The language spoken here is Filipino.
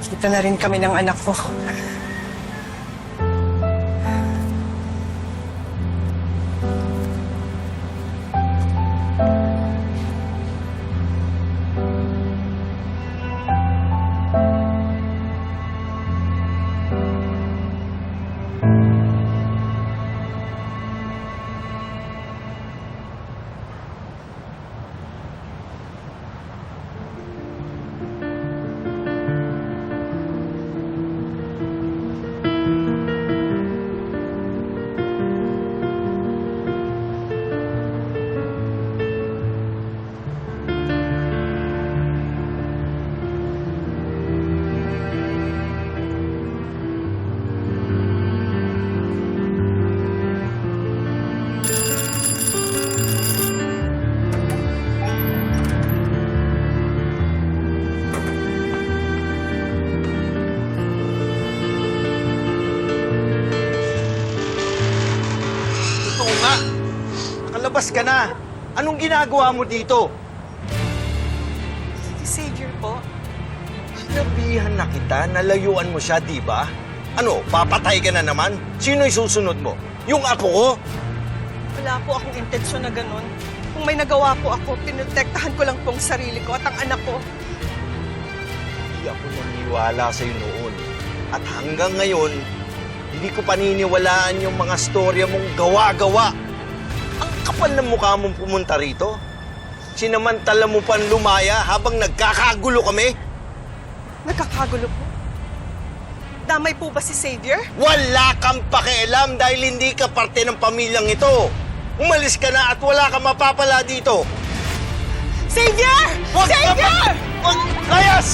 Kikita na rin kami ng anak ko. Nga. Nakalabas ka na. Anong ginagawa mo dito? Si Xavier po, Sinabihan na kita, nalayuan mo siya, di ba? Ano, papatay ka na naman? Sino susunod mo? Yung apo ko? wala po akong intensyon na ganun. Kung may nagawa po ako, pinotektahan ko lang po ang sarili ko at ang anak ko. Hindi ako naniniwala sa'yo noon. At hanggang ngayon, hindi ko paniniwalaan yung mga storya mong gawa-gawa. Ang kapal ng mukha mong pumunta rito. Sinamantala mo pang lumaya habang nagkakagulo kami. Nagkakagulo po. Damay po ba si Xavier? Wala kang pakialam dahil hindi ka parte ng pamilyang ito. Umalis ka na at wala kang mapapala dito. Xavier! Wag ka Xavier! ma- Wag! Layas!